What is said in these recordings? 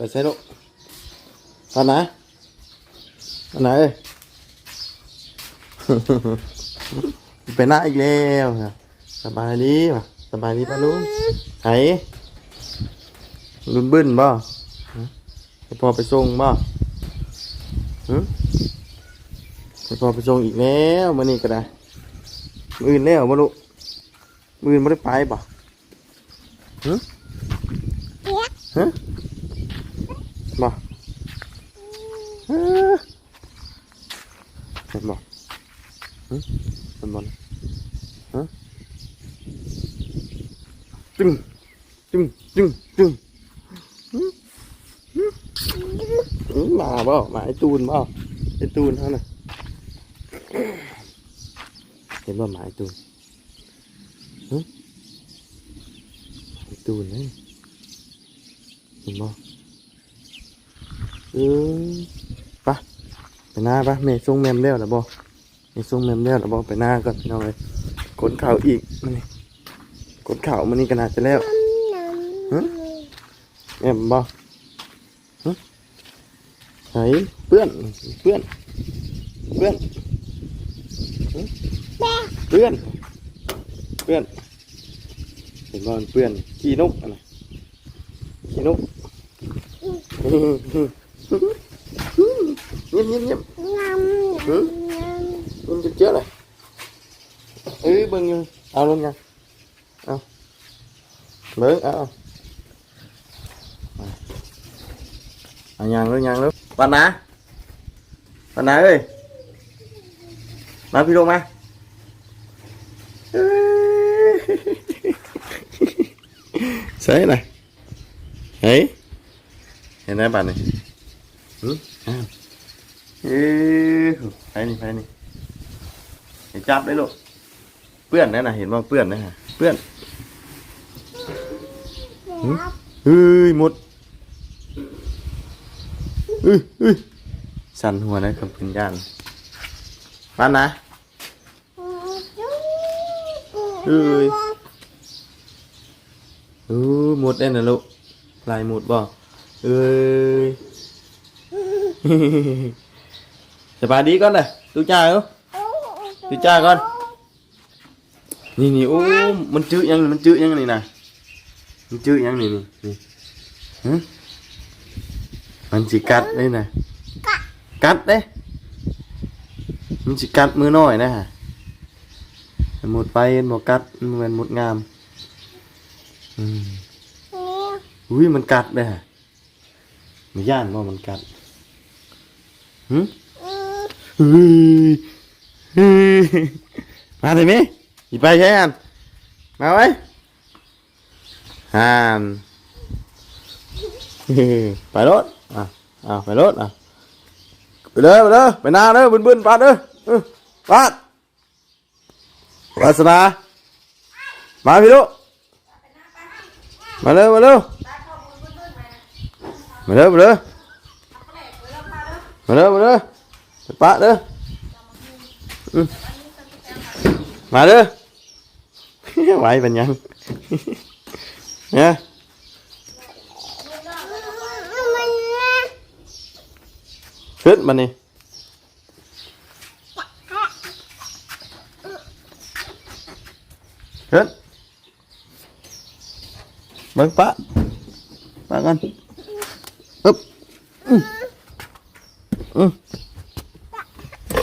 ไปใส่ลูกตอนไหนตอนไหน ไปหน้าอีกแล้วสบายดีป่ะสบายดีป่ะลุงไหนลุนบึ้นบ่ให้พอไปส่งบ่หึให้พอไปส่งอีกแล้วมื้อนี้ก็ได้มื่นแล้วบ่ลูกมื้ออื่นบ่ได้ไปบ่หึฮะบ่ฮะเห็นบ่หึเห็นบ่ฮะ จึงจึงจึงจึงมาบ่มาไอ้ตูนบ่ไอ้ตูนเฮาน่ะเห็นบ่หมาไอ้ตูนไอ้ตูนนี่เห็นบ่เออไปไปหน้าปะแม่ส่งแมมแล้วล่ะบ่แม่ส่งแมมแล้วล่ะบ่ไปหน้าก่อนพี่น้องเอ้ยกดข่าวอีกมันนี่ก ดข่าวมันนี่ก็น่าจะแล้วฮะแม่นบ่ฮะไหนเปื้อนเปื้อนเปื้อนหึเปื้อนเปื้อนเห็นบ่มันเปื้อนขี้นกอะนะขี้นกเงียบเงียบเงียบหึมันจะเจอเลยเอ้ยเบิ่งอยู่เอาลงยังเอา เบิ่งเอา À, nhàng luôn nhàng luôn bạn ná bạn ná ơi nói video mà sấy này đấy hiện nay bạn này ừ? à. Ê, phải đi phải đi để chắp đấy luôn เปื้อนนั่นน่ะเห็นว่าเปื้อนนะฮะเปื้อน เฮ้ยหมดอุ้ยอุ้ยสั่นหัวนะครับเป็นย่านบ้านนะเอ้ยเออหมดได้นะลูกลายหมดบ่เอ้ยสบายดีก่อนเลยตู้จ้าเอ้าตู้จ้าก่อนนี่นี่โอ้มันจืดยังมันจืดยังนี่นะ มันจืดยังนี่นี่นี่ฮะมันสิกัดเลยนะกัดเด้มันสิกัดมือน้อยนะฮะหมดไปหมดกัดมันเหมือนหมดงามอืมอุ้ยมันกัดเลยฮะมันย่านว่ามันกัดหืมเฮ้ยเฮ้ยมาเลยไหมอีไปใช่ฮันมาไว้ ฮันไปรถอะอะไปรถอะไปเลยไปเลยไปนาเด้อบึนบึนปาดเด้อเออปาดวาสนามาพี่ลูกมาเร็วมาเร็วมาเร็วมาเร็วมาเร็วมาเร็วไปปาดเด้อมมาเด้อไหวเป็นยัง เนี่ยขึ้นมานี่ขึ้นเบิ่งปะปะกันอึ๊บอืมอืม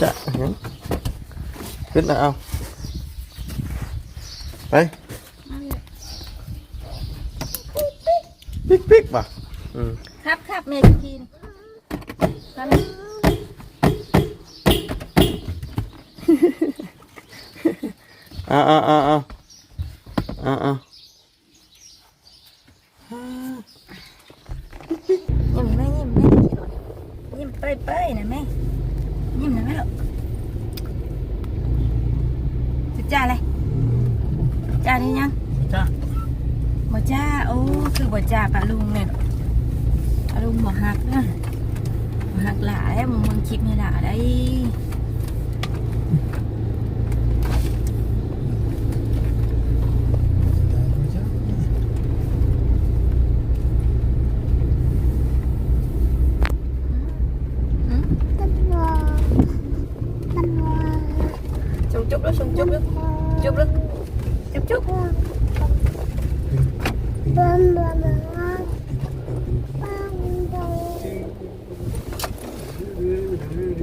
จะเห็นขึ้นนะเอาไปปิ๊กปิ๊กป่ะอืม ครับครับ แม่จะกินครับเอ่าอ่าอ่าอ่าอ่าอ่ายิ้มแม่ยิ้มแม่ขี้หลอดยิ้มเป้ยเป้ยๆนะแม่ยิ้มนะแม่ลูกจะจ้าอะไรจ้านี่ยังจ้าบ่จ้าโอ้คือบ่จ้าปลาลุงเนี่ยป ลาลุงบ่หักนะบ่หักหลายมึงมึงคลิปนี่หลาได้ จุ๊บ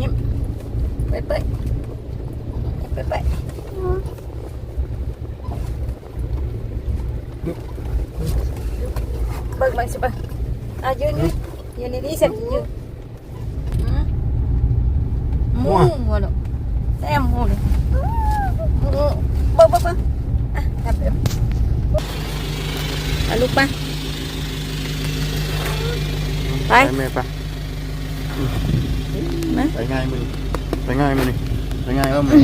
ยิ้มไปไปไปไปเบิกมาสิบ่อะยืนยืนยืนดีๆสิยืนอืมมูหัวลูกแต้มหูเลยมูเบิกเบิกเบิกอะจับเดี๋ยวอะลูกไป ไป แม่ไป มา ไปง่ายมึงไปง่ายมึงนี่ไปง่ายว่ามึง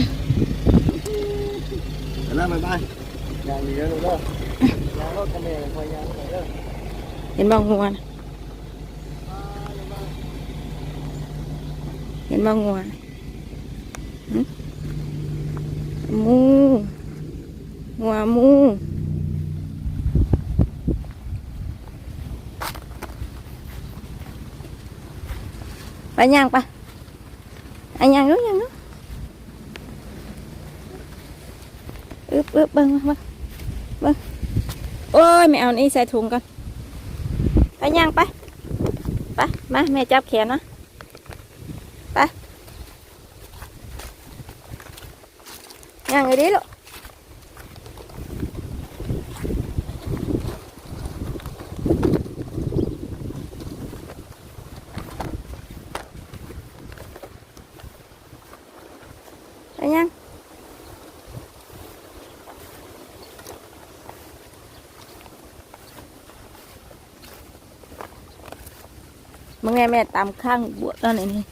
ไปแล้วบ๊ายบายยางดีแล้วลูกเด้อยางรถกันแม่คอยยางไปเด้อ เห็น บ้างงัวนะเห็นบ้างงัวนะหึมูงัวมูไปย่างไปไอ้ย่างนู้ย่างนู้อึบอึบเบิ้งเบิ้งเบิ้งโอ้ยไม่เอานี่ใส่ถุงก่อน ไปย่างไป ไป มาแม่จับแขนนะไปย่างเลยดิลูก มึงไงแม่ตามข้างบวชแล้วนี่นี่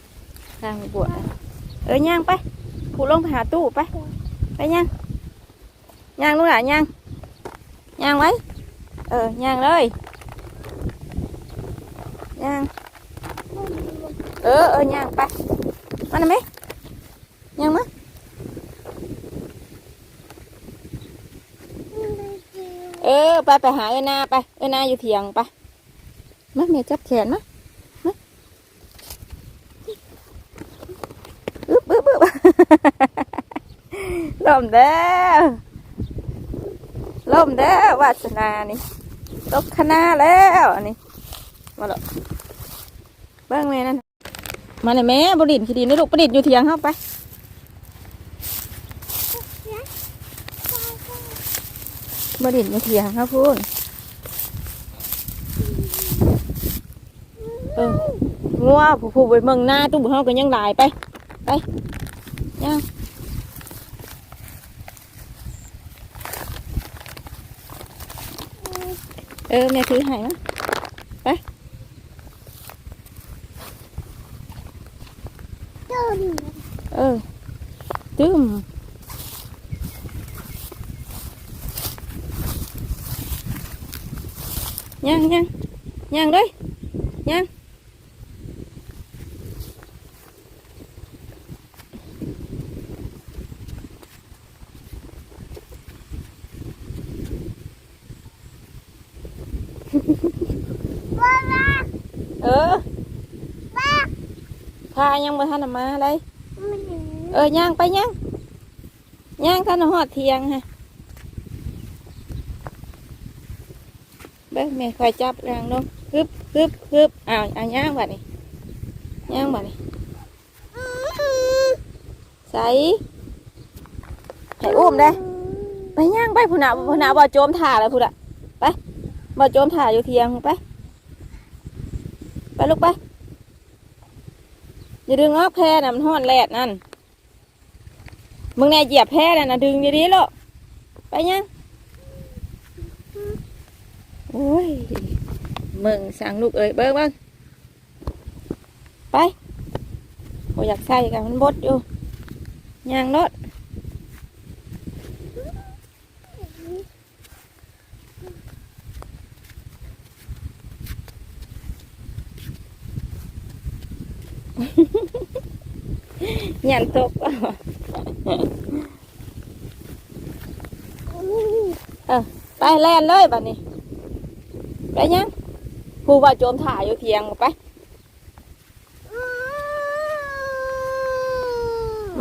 ข้างบวชเออย่างไปผูลงไปหาตู้ไป ไปย่างย่างลูกหลานย่างย่างไว้ เออย่างเลยย่างเออเออย่างไปมาหน่อยไหมย่างมาเออไปไปหาเอ้นาไปเอ้นาอยู่เถียงไปมาแม่จับแขนมามาอึบอึบอึบ ล่มเด้อล่มเด้อวาสนานี่ตกคณะแล้วอันนี้มาและเบิ้งแม่นั่นมาเลยแม่บดินขี้ดินนี่ลูกประดิษฐ์อยู่เถียงเข้าไปบดินอยู่เถียงครับพูนเอองัวผู้ผู้ไปเมืองหน้าตู้บุเฮาก็ยังหลายไปไปยัง เออแม่ถือให้นะไปเออตึมยังยังยังเลยยังเออพา ยังมาทันมาเลยเออย่างไปย่างย่างทันหอดเทียงฮะเบิ้งแม่คอยจับแรงลงฮึบฮึบฮึบอ้าวเอาย่างบัดนี้ย่างบัดนี้ใส่ให้อุ้มได้ไปย่างไปผู้หนาผู้หนาบ่โจมถ่าแล้วผู้น่ะไปบ่โจมถ่าอยู่เทียงไปไปลูกไป อย่าดึงออกแพร่นะมันห้อนแลดนั่นมึงแน่เหยียบแพร่แล้วนะดึงอย่าดีลูกไปยังโอ้ยมึงสั่งลูกเอ้ยเบิ้งเบิ้งไปโออยากใส่กันมันบดอยู่ยางรถ ยันตกเออไปแล่นเลยบัดนี้ ไปยังผู้ว่าโจมถ่ายอยู่เทียงไป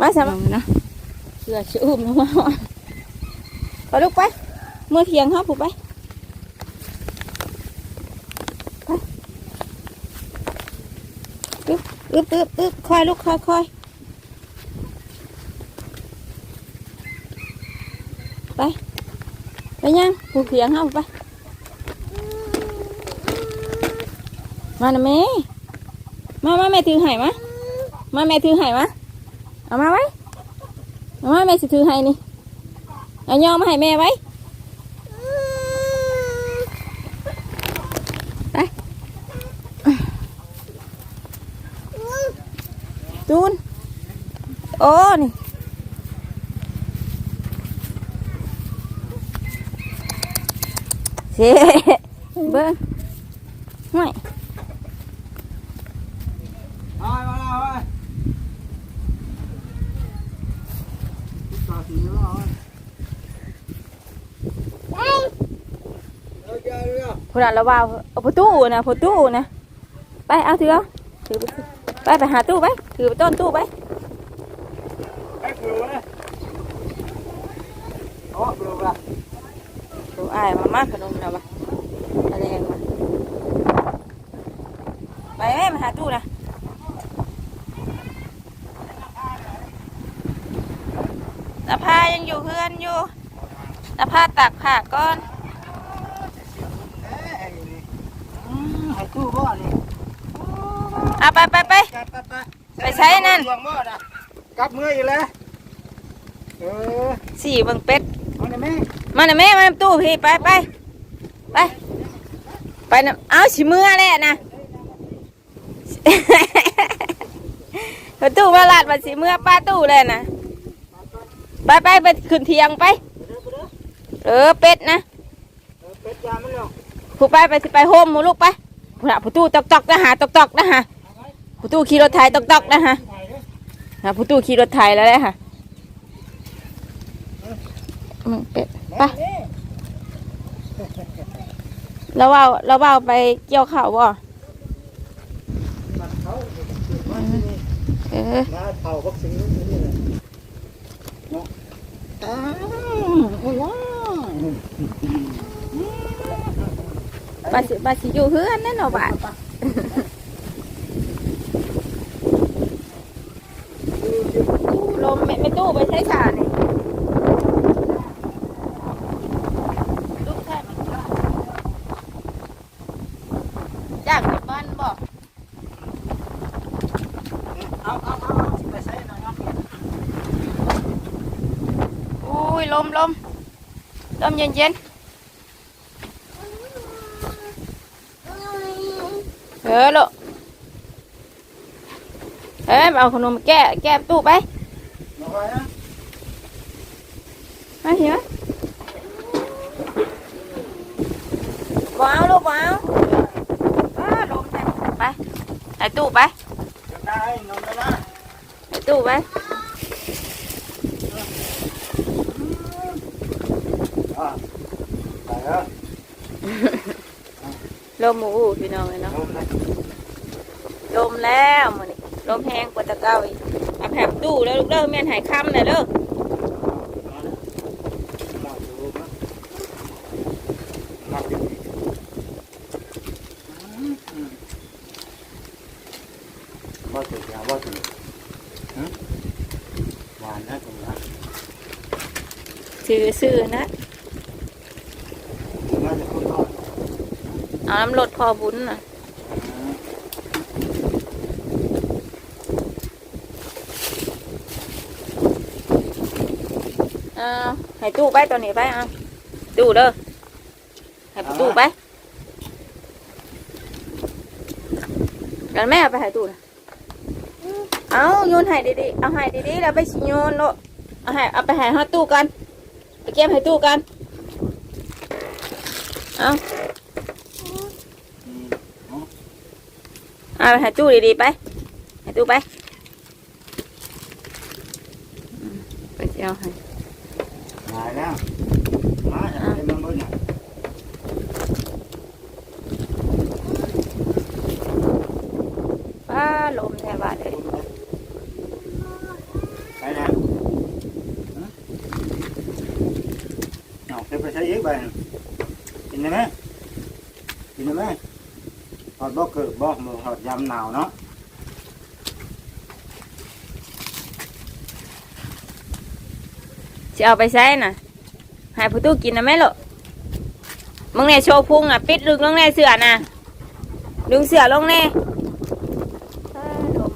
มมาสมังนะเสือชื่ออุ้มลงมาไปลูกไป เมื่อเที่ยงครับผูไปไป อึ๊บอึ๊บอึ๊บคอยลูกคอยคอยไปไปยังผูเที่ยงครับไปมาหน่ะแม่มามาแม่ถือไห่มามาแม่ถือไห่มาเอามาไว้เอามาแม่สิถือไห่นี่เอาย่อมาให้แม่ไว้ ไปจูน โอ้นี่เซ่เบิ้งห่วยเอาไปเอาไปต่อสีแล้วเอาเอาเจอเรือพนันละว่าวเอาประตูนะประตูนะไปเอาถือเอาถือไปสิไปไปหาตู้ไปถือไปต้นตู้ไป ไอ้ปลูกเลยโอ้ปลูกละ ตู้ อายมามากขนมนะวะอะไรอย่างมาไปแม่มาหาตู้นะตาพายังอยู่เพื่อนอยู่ตาพาตักผักก่อนเอ้ยนี่อืมให้กู้บ่นี่เอาไปไปไปไปไปไปไปใช้นั่นห่วงบ่น่ะกลับมืออีกแล้วเออสี่เบังเป็ดเอาหน่อยแม่ มาหน่ะแม่มาน้ำตู้พี่ไปไปไปไปน้ำเอาสิมือแหละนะประตูมาลาดมาสิมือป้าตู้เลยนะไปไปไปขึ้นเทียงไป เออเป็ดนะเออเป็ดยามันหรอกผู้ไปไปสิไปโฮมหมูลูกไปผู้น่ะผู้ตู้ตอกตอกนะฮะตอกตอกนะฮะผู้ตู้ขี่รถไถตอกตอกนะฮะถ่ายเด้อนะผู้ตู้ขี่รถไถแล้วเลยค่ะอืมเป็ด ไปนี่เราว่าเราว่าไปเกี่ยวข้าวบ่มันเขามันนี่เออมาเผาบักสิงนี่แหละเนาะอ้าวโอ้ยว้าวบาสิบาสิอยู่เฮือนแน่นอนบ้านลมไม่ไม่ตู้ไปใช้ขานี่ลูกแค่มันก็จ้างเป็นบ้านบอก เอาเอาเอาเอาไปใส่หน่อยเนาะ อุ้ย ลมลมลมเย็นเย็นๆเออลูกเอ้ยเอาขนมแก้แก้ตู้ไปเอาไว้นะมาเหี่ยบ่เอาลูกบ่เอาอ้าลมแท้ไปไอ้ตู้ไปจะได้นอนแล้วนะไอ้ตู้ไป อ่า ไปแล้วลมหมูอูพี่น้องเลยเนาะลมเลยลมแล้วมื้อนี้ลมแห้งกว่าแตะเก่าอีกเอาแผบตู้แล้วลูกเด้อแม่นหายค่ำเลยเด้อมาดูมามาดูว่าสุดยาว่าสุดหวานนะตรงนั้นซื้อซื้อนะ น่าจะคุ้นทอด เอา น้ำรดพอบุญน่ะเอาให้ตู้ไปตัวนี้ไปเอาตู้เด้อให้ตู้ไปกันแม่เอาไปให้ตู้นะเอาโยนให้ดีๆเอาให้ดีๆแล้วไปโยนโลเอาให้เอาไปให้ฮอตู้กันไปเก็บให้ตู้กันเอา หาจู้ดีๆไปหาจู้ไปไปเดเอาให้หายแล้วมาจะไปนมันบ่เนี่ยป้าลมแท้ว่าเลยไปนะเอาไปใช้เอมไปกินได้ไหมกินได้ไหม หอดบ่เกิดบ่หมูหอดยำหนาวเนาะจะเอาไปใช้น่ะให้ผู้ตู้กินนะแม่ลูกมึงเนี่ยโชว์พุงอะ ปิดลึกลงแน่เสือน่ะดึงเสือลงแน่เอ้ยลูก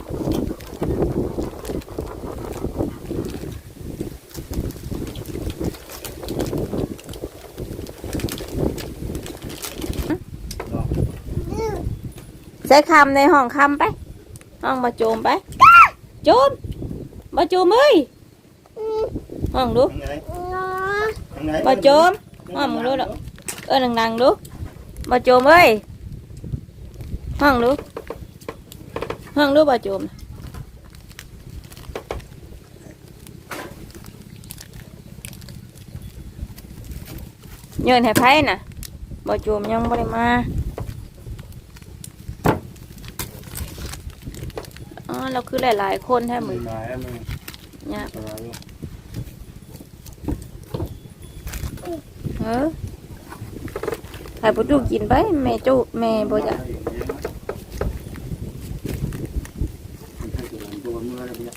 ใช้คำในห้องคำไป ห้องมาโจมไปโจมมาโจมเอ้ยห้องดูยังไงยังไงมาโจมห้องมึงดูดอกเออดังๆดูมาโจมเอ้ยห้องดูห้องดูมาโจมเยินให้ไพ่น่ะมาโจมยังไม่ได้มา อ๋อเราคือหลาย ๆ คนแท้เหมืมืออนหมายมือเนี่ยอะไรอยู่เออให้ปุจูกินไปแม่จูแม่บ่อยากตัวมืออะไรเนี่ย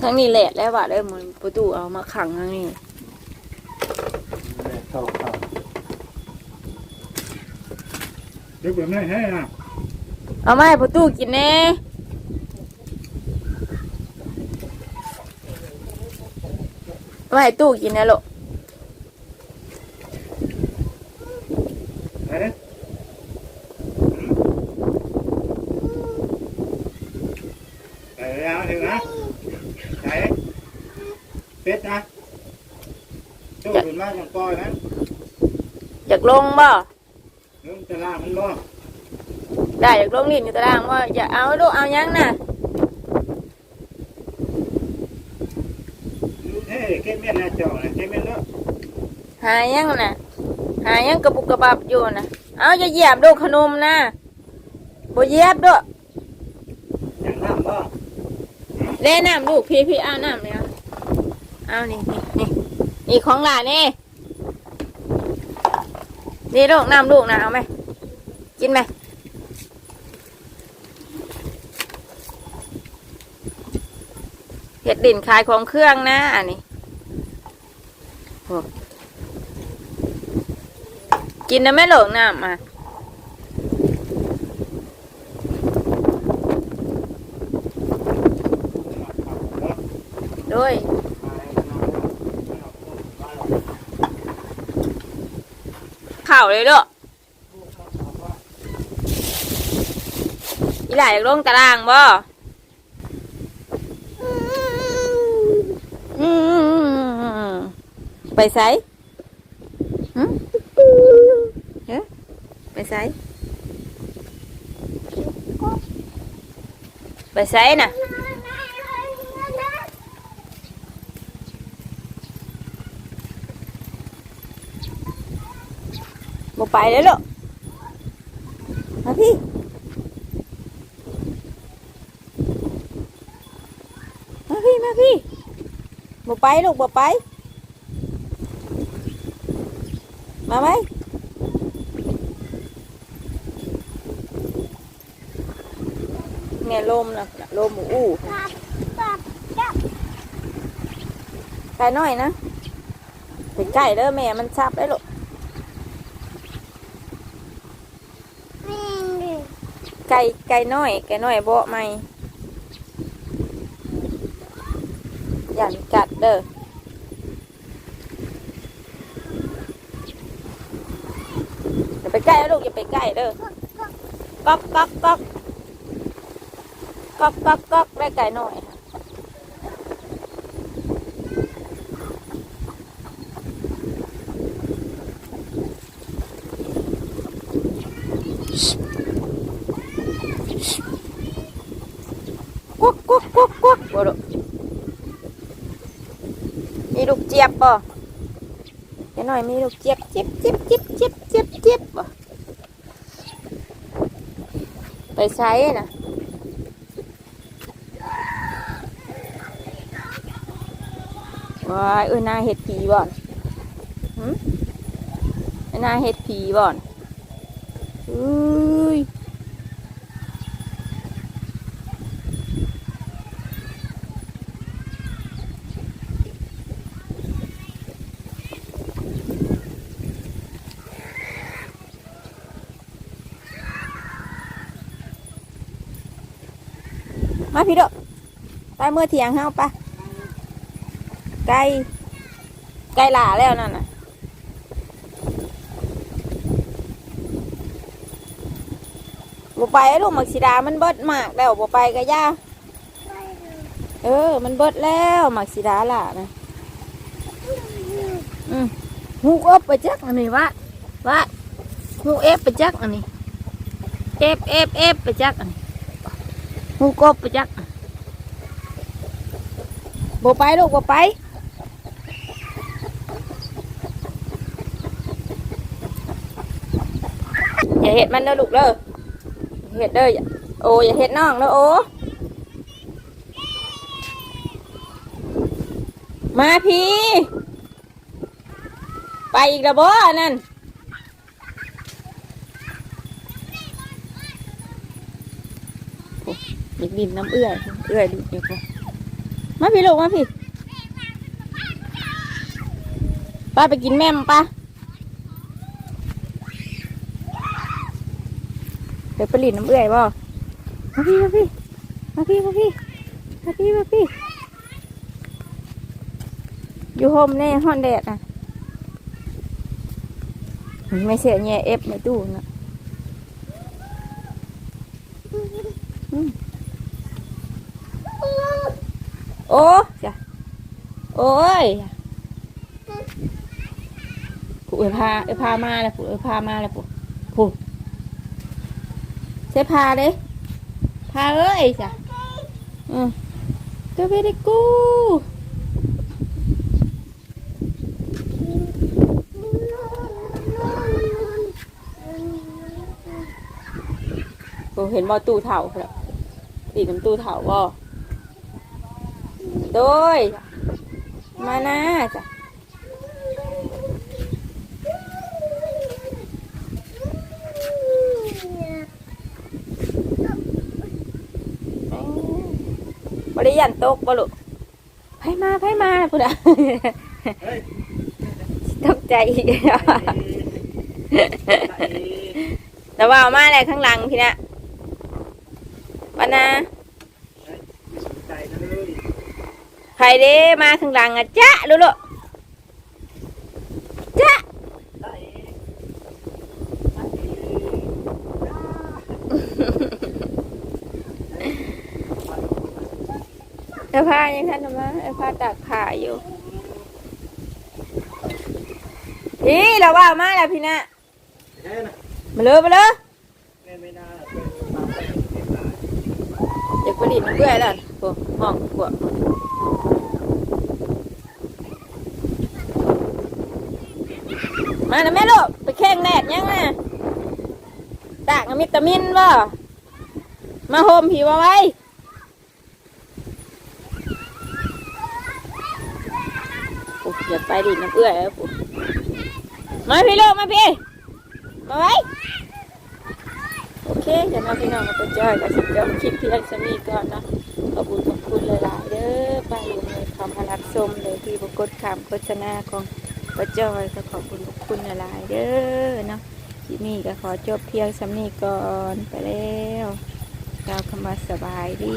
ทั้งนี้แหละแล้วว่าเลยมันปุจูเอามาขังทั้งนี้เข้าเข้า เดี๋ยวแบบนี้ให้นะเอามาให้ปุจูกินแน่เอามาให้ตู้กินนะลูกไปเด้ไปแล้วถึงนะไปเป็ดนะตู้ขึ้นมาอย่างปล่อยนะอยากลงบ่ นึกจะล่ามันบ่ ได้อยากลงลิ้นอยู่ตารางว่าอย่าเอาลูกเอายังน่ะเฮ้ยเก็บเม็ดนะจ่อนะเก็บเม็ดเนาะหายังน่ะหายังกระปุกกระปับอยู่น่ะเอาอย่าเหยียบลูกขนมนะบ่เหยียบด้วยอย่างน้ำบ่เล่น้ำลูกพี่พี่เอาน้ำเนี่ยเอานี่นี่นี่นี่ของหลานนี่นี่ลูกน้ำลูกนะเอาไหมกินไหม เห็ดดินขายของเครื่องนะอันนี้โอ้กินนะแม่หลงน้ำมาด้วยข่าวเลยลูกอีหลายลงตารางบ่อืม ไปไสหึเอ๊ะไปไสไปไสน่ะ một bài đấy lộ mà พี่มาพี่มาพี่บ่ไปลูกบ่ไป มาไหมเนี่ยลมนะลมอู้ไก่น้อยนะเป็นไก่เด้อแม่มันซับได้ลูกไก่ไก่น้อยไก่น้อยเบาะใหมอย่ากัดเด้ออย่าไปใก ล้นะลูกอย่าไปใกล้เด้อก๊อกก๊อกก๊อกก๊อกก๊อกก๊อกได้ไก่น้อยกุ๊กกุ๊กกุ๊กกุ๊กบ่ลูกมีลูกเจี๊ยบบ่ไก่น้อยมีลูกเจี๊ยบเจี๊ยบเจี๊ยบเจี๊ยบเจี๊ยบเจี๊ยบเจี๊ ไปใช้นะว้ายเออนาเห็ดผีบ่อนอืมนาเห็ดผีบ่อน มาพี่โดะไปเมื่อเที่ยงเฮาปะไก่ไก่หล่าแล้วนั่นน่ะบ่ไปลูกหมักสีดา มันเบิดมากแล้วบ่ไปก็ย่าเออ มันเบิดแล้วหมักสีดาล่ะนะอืมหูกอบไปจักอันนี้วะวะหูเอฟไปจักอันนี้เอฟเอฟเอฟไปจักอันนี้ หูกบไปจักบ่ไปลูกบ่ไปอย่าเห็ดมันเด้อลูกเด้ออย่าเห็ดเด้ออย่าโอ้อย่าเห็ดน้องเด้อโอ้มาพี่ ไปอีกแล้วบ่นั่นโอ้อยา กดินน้ำเอื้อยเอื้อยดิเดี๋ยวก่มาพี่ลูกมาพี่ป้าไปกินแม่มป้าเดี๋ยวไปหลินน้ำเอื่อยบ่มาพี่มาพี่มาพี่มาพี่มาพี่มาพี่อยู่โฮมแน่ห้อนแดดอะไม่เสียแง่เอฟในตู้นะ โอ้จ้ะโอ้ยผูเอ้ยพาเอ้ยพามาแล้วผูเอ้ยพามาแล้วผูผูใช้พาเด้พาเอ้ยจ้ะอืมก็ไปได้กูโอ้เห็นบ่ตู้เถ่าครับตีน้ำตู้เถ่าบ่ โดย มานะจ้ะบริยันตกบ่ลูกไผมาไผมาพุ่นอะตกใจอีกแต่ว่ามาอะไรข้างหลังพี่นะปานา ใจเลย ใครเด้มาข้างหลังอะจ๊ะลูกลูกจ๊ะเออผ้ายังทันมาเออผ้าตากผ้าอยู่พี่เราว่าเอามาแล้วพี่นะใช่นะมาเลยมาเลยมาเป็ก็บหลายเด็กประดิษฐ์มันเบื่อแล้วโอ้ห้องกวาง มานะแม่ลูกไปแข่งแดดยังนะตากมิตามินบ่มาโฮมผีวาไว้โอ้ย่าไปดิน้ำเอื้อยแล้วมาพี่ลูกมาพี่มาไว้โอเคเดี๋ยวน้องพี่น้องมาไปจอยกับสิบจอคลิปที่อ้สมีก่อนนะ ขอบคุณขอบคุณหลายๆเด้อป้าลุงเลยคำพลักสมเลยที่บุกดคำโฆษณาของประจอยก็ขอบคุณขอบคุณหลายๆเด้อเนาะที่นี่ก็ขอจบเพียงสำนีก่อนไปแล้วกล่าวคำว่าสบายดี